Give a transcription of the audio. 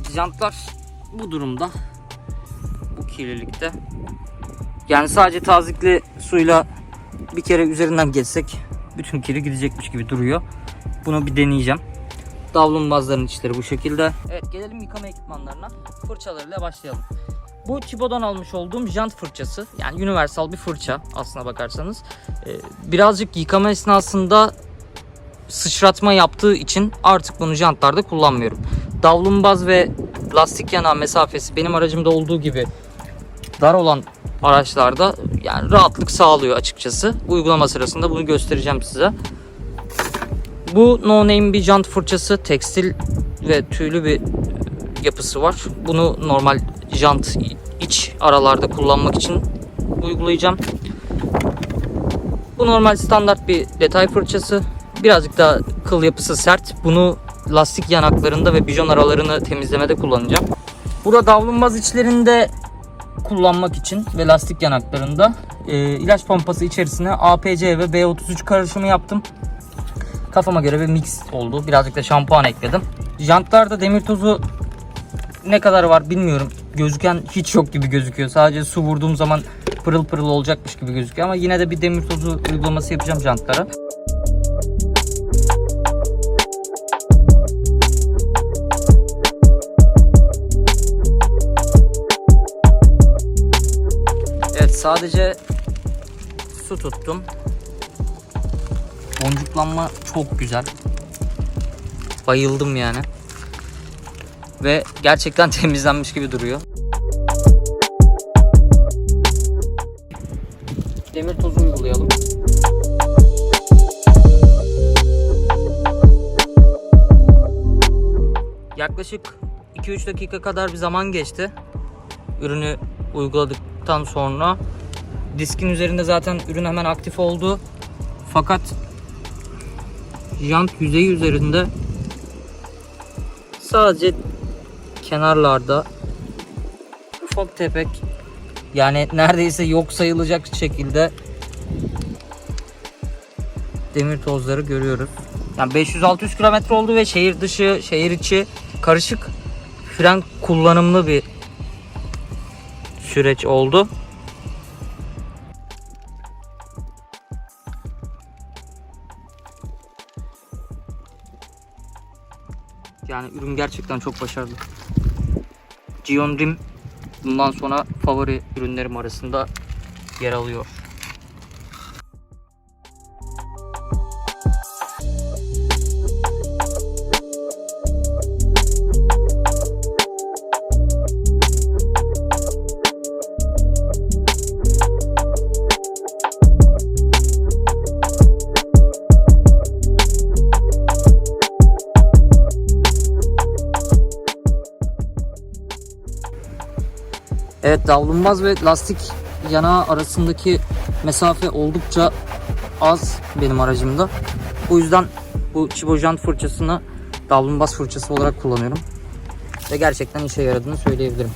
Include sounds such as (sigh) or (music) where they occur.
Evet jantlar bu durumda. Bu kirlilikte. Yani sadece tazikli suyla bir kere üzerinden geçsek bütün kiri gidecekmiş gibi duruyor. Bunu bir deneyeceğim. Davlumbazların içleri bu şekilde. Evet gelelim yıkama ekipmanlarına. Fırçalarıyla başlayalım. Bu Chibo'dan almış olduğum jant fırçası. Yani universal bir fırça aslına bakarsanız. Ee, birazcık yıkama esnasında sıçratma yaptığı için artık bunu jantlarda kullanmıyorum. Davlumbaz ve lastik yanağı mesafesi benim aracımda olduğu gibi dar olan araçlarda yani rahatlık sağlıyor açıkçası. Uygulama sırasında bunu göstereceğim size. Bu no name bir jant fırçası. Tekstil ve tüylü bir yapısı var. Bunu normal jant iç aralarda kullanmak için uygulayacağım. Bu normal standart bir detay fırçası. Birazcık daha kıl yapısı sert. Bunu lastik yanaklarında ve bijon aralarını temizlemede kullanacağım. Burada davlumbaz içlerinde kullanmak için ve lastik yanaklarında e, ilaç pompası içerisine APC ve B33 karışımı yaptım. Kafama göre bir mix oldu. Birazcık da şampuan ekledim. Jantlarda demir tozu ne kadar var bilmiyorum. Gözüken hiç yok gibi gözüküyor. Sadece su vurduğum zaman pırıl pırıl olacakmış gibi gözüküyor ama yine de bir demir tozu uygulaması yapacağım jantlara. Evet sadece su tuttum. Boncuklanma çok güzel. Bayıldım yani. Ve gerçekten (laughs) temizlenmiş gibi duruyor. Demir tozu uygulayalım. Yaklaşık 2-3 dakika kadar bir zaman geçti. Ürünü uyguladıktan sonra diskin üzerinde zaten ürün hemen aktif oldu. Fakat jant yüzeyi üzerinde sadece kenarlarda ufak tepek yani neredeyse yok sayılacak şekilde demir tozları görüyoruz. Yani 500-600 kilometre oldu ve şehir dışı, şehir içi karışık fren kullanımlı bir süreç oldu. Yani ürün gerçekten çok başarılı. Gion bundan sonra favori ürünlerim arasında yer alıyor. Evet davlumbaz ve lastik yanağı arasındaki mesafe oldukça az benim aracımda. Bu yüzden bu Chibo jant fırçasını davlumbaz fırçası olarak kullanıyorum. Ve gerçekten işe yaradığını söyleyebilirim.